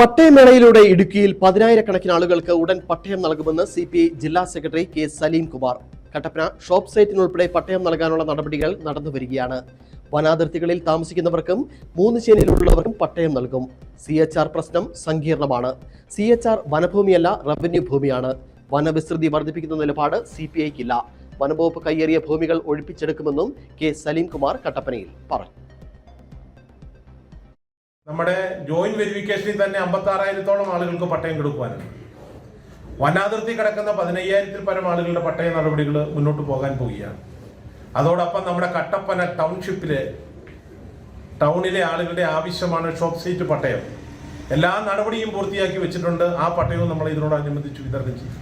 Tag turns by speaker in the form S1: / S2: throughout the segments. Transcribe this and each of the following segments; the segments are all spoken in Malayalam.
S1: പട്ടയമേളയിലൂടെ ഇടുക്കിയിൽ പതിനായിരക്കണക്കിന് ആളുകൾക്ക് ഉടൻ പട്ടയം നൽകുമെന്ന് സി പി ഐ ജില്ലാ secretary K Saleem Kumar. Kattappana shop സൈറ്റിനുൾപ്പെടെ പട്ടയം നൽകാനുള്ള നടപടികൾ നടന്നു വരികയാണ്. വനാതിർത്തികളിൽ താമസിക്കുന്നവർക്കും മൂന്ന് ചേനയിലുള്ളവർക്കും പട്ടയം നൽകും. സി എച്ച് ആർ പ്രശ്നം സങ്കീർണമാണ്. സി എച്ച് ആർ വനഭൂമിയല്ല റവന്യൂ ഭൂമിയാണ്. വനവിസ്തൃതി വർദ്ധിപ്പിക്കുന്ന നിലപാട് സി പി ഐക്കില്ല വനംവകുപ്പ് കയ്യേറിയ ഭൂമികൾ ഒഴിപ്പിച്ചെടുക്കുമെന്നും കെ സലീം കുമാർ കട്ടപ്പനയിൽ പറഞ്ഞു.
S2: നമ്മുടെ ജോയിന്റ് വെരിഫിക്കേഷനിൽ തന്നെ അമ്പത്തി ആറായിരത്തോളം ആളുകൾക്ക് പട്ടയം കൊടുക്കുവാനുണ്ട്. വനാതിർത്തി കിടക്കുന്ന പതിനയ്യായിരത്തിൽ പരം ആളുകളുടെ പട്ടയ നടപടികൾ മുന്നോട്ട് പോകാൻ പോവുകയാണ്. അതോടൊപ്പം നമ്മുടെ കട്ടപ്പന ടൗൺഷിപ്പിലെ ടൗണിലെ ആളുകളുടെ ആവശ്യമാണ് ഷോപ്പ് സീറ്റ് പട്ടയം. എല്ലാ നടപടിയും പൂർത്തിയാക്കി വെച്ചിട്ടുണ്ട്. ആ പട്ടയവും നമ്മൾ ഇതിനോടനുബന്ധിച്ച് വിതരണം ചെയ്യും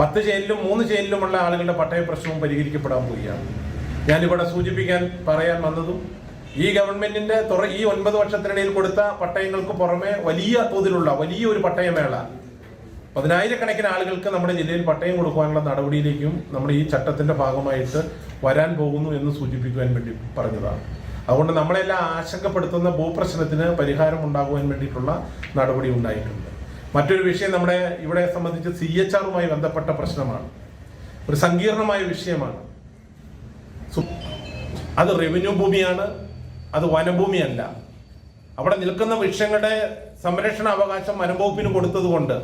S2: പത്ത് ചെയിനിലും മൂന്ന് ചെയിനിലുമുള്ള ആളുകളുടെ പട്ടയ പ്രശ്നവും പരിഹരിക്കപ്പെടാൻ പോവുകയാണ്. ഞാനിവിടെ സൂചിപ്പിക്കാൻ പറയാൻ വന്നതും ഈ ഗവൺമെന്റിന്റെ തുറ ഈ ഒൻപത് വർഷത്തിനിടയിൽ കൊടുത്ത പട്ടയങ്ങൾക്ക് പുറമെ വലിയ തോതിലുള്ള വലിയ ഒരു പട്ടയമേള. പതിനായിരക്കണക്കിന് ആളുകൾക്ക് നമ്മുടെ ജില്ലയിൽ പട്ടയം കൊടുക്കുവാനുള്ള നടപടിയിലേക്കും നമ്മുടെ ഈ ചട്ടത്തിന്റെ ഭാഗമായിട്ട് വരാൻ പോകുന്നു എന്ന് സൂചിപ്പിക്കുവാൻ വേണ്ടി പറഞ്ഞതാണ്. അതുകൊണ്ട് നമ്മളെല്ലാം ആശങ്കപ്പെടുത്തുന്ന ഭൂപ്രശ്നത്തിന് പരിഹാരം ഉണ്ടാകുവാൻ വേണ്ടിയിട്ടുള്ള നടപടി ഉണ്ടായിട്ടുണ്ട്. മറ്റൊരു വിഷയം നമ്മുടെ ഇവിടെ സംബന്ധിച്ച് സി എച്ച് ആറുമായി ബന്ധപ്പെട്ട പ്രശ്നമാണ്. ഒരു സങ്കീർണമായ വിഷയമാണ്. അത് റവന്യൂ ഭൂമിയാണ്. അത് വനഭൂമിയല്ല. അവിടെ നിൽക്കുന്ന വൃക്ഷങ്ങളുടെ സംരക്ഷണ അവകാശം വനംവകുപ്പിന് കൊടുത്തതുകൊണ്ട്.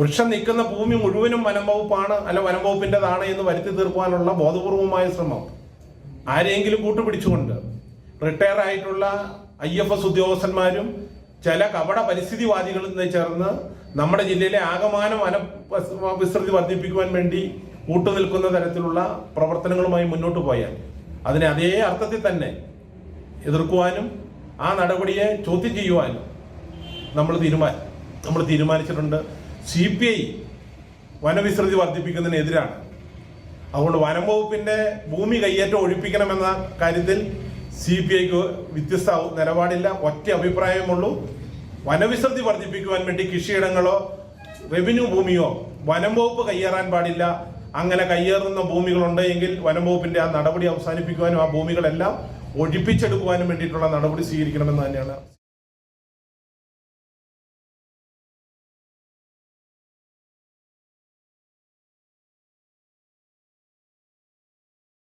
S2: വൃക്ഷം നിൽക്കുന്ന ഭൂമി മുഴുവനും വനംവകുപ്പാണ് അല്ല വനംവകുപ്പിന്റെതാണ് എന്ന് വരുത്തി തീർക്കുവാനുള്ള ബോധപൂർവമായ ശ്രമം ആരെങ്കിലും കൂട്ടുപിടിച്ചുകൊണ്ട്. റിട്ടയർ ആയിട്ടുള്ള ഐ എഫ് എസ് ഉദ്യോഗസ്ഥന്മാരും ചില കപട പരിസ്ഥിതിവാദികളും ചേർന്ന് നമ്മുടെ ജില്ലയിലെ ആകമാനം വന വിസ്തൃതി വർദ്ധിപ്പിക്കുവാൻ വേണ്ടി കൂട്ടുനിൽക്കുന്ന തരത്തിലുള്ള പ്രവർത്തനങ്ങളുമായി മുന്നോട്ട് പോയാൽ. അതിനെ അതേ അർത്ഥത്തിൽ തന്നെ എതിർക്കുവാനും ആ നടപടിയെ ചോദ്യം ചെയ്യുവാനും നമ്മൾ തീരുമാനം നമ്മൾ തീരുമാനിച്ചിട്ടുണ്ട്. സി പി ഐ വനവിസ്തൃതി വർദ്ധിപ്പിക്കുന്നതിനെതിരാണ്. അതുകൊണ്ട് വനം ഭൂമി കയ്യേറ്റം ഒഴിപ്പിക്കണമെന്ന കാര്യത്തിൽ സി പി ഐക്ക് വ്യത്യസ്ത നിലപാടില്ല ഒറ്റ അഭിപ്രായമുള്ളൂ വനവിസ്തൃതി വർദ്ധിപ്പിക്കുവാൻ വേണ്ടി കൃഷിയിടങ്ങളോ റവന്യൂ ഭൂമിയോ വനം വകുപ്പ് കയ്യേറാൻ പാടില്ല. അങ്ങനെ കയ്യേറുന്ന ഭൂമികളുണ്ടെങ്കിൽ വനം ആ നടപടി അവസാനിപ്പിക്കുവാനും ആ ഭൂമികളെല്ലാം ഒഴിപ്പിച്ചെടുക്കുവാനും വേണ്ടിയിട്ടുള്ള നടപടി സ്വീകരിക്കണമെന്ന് തന്നെയാണ്